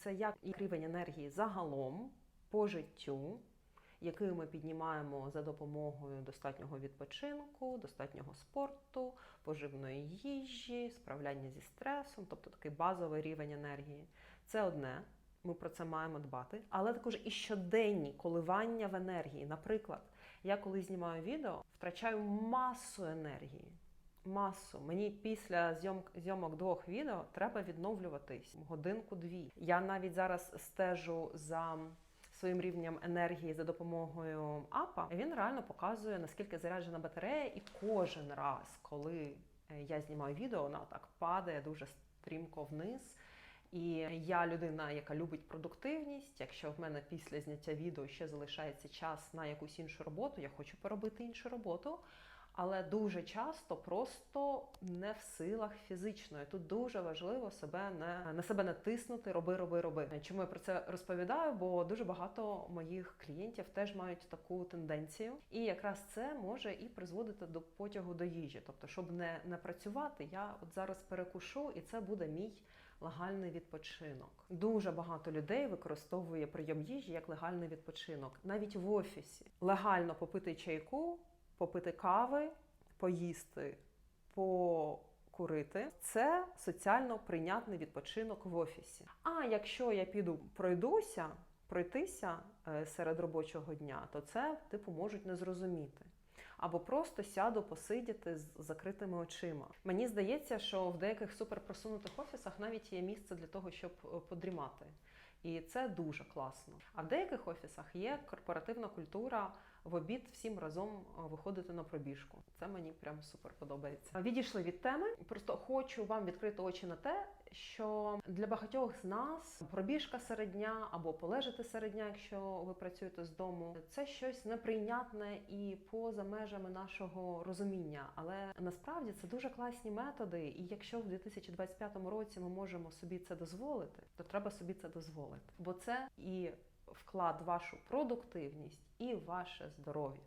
це як рівень енергії загалом по життю, який ми піднімаємо за допомогою достатнього відпочинку, достатнього спорту, поживної їжі, справляння зі стресом, тобто такий базовий рівень енергії. Це одне. Ми про це маємо дбати, але також і щоденні коливання в енергії. Наприклад, я коли знімаю відео, втрачаю масу енергії. Масу. Мені після зйомок, зйомок двох відео треба відновлюватись годинку-дві. Я навіть зараз стежу за своїм рівнем енергії за допомогою апа. Він реально показує, наскільки заряджена батарея, і кожен раз, коли е, я знімаю відео, вона так падає дуже стрімко вниз. І я людина, яка любить продуктивність. Якщо в мене після зняття відео ще залишається час на якусь іншу роботу, я хочу поробити іншу роботу. Але дуже часто просто не в силах фізично. І тут дуже важливо себе не на себе не тиснути, роби, роби, роби. Чому я про це розповідаю? Бо дуже багато моїх клієнтів теж мають таку тенденцію, і якраз це може і призводити до потягу до їжі. Тобто, щоб не, не працювати, я от зараз перекушу, і це буде мій легальний відпочинок. Дуже багато людей використовує прийом їжі як легальний відпочинок, навіть в офісі. Легально попити чайку, попити кави, поїсти, покурити це соціально прийнятний відпочинок в офісі. А якщо я піду пройдуся, пройтися е, серед робочого дня, то це типу можуть не зрозуміти. Або просто сяду посидіти з закритими очима. Мені здається, що в деяких суперпросунутих офісах навіть є місце для того, щоб е, подрімати. І це дуже класно. А в деяких офісах є корпоративна культура в обід всім разом е, виходити на пробіжку. Це мені прям супер подобається. Відійшли від теми. Просто хочу вам відкрити очі на те, що для багатьох з нас пробіжка серед дня або полежати серед дня, якщо ви працюєте з дому, це щось неприйнятне і поза межами нашого розуміння. Але насправді це дуже класні методи. І якщо в 2025 році ми можемо собі це дозволити, то треба собі це дозволити, бо це і вклад вашу продуктивність і ваше здоров'я.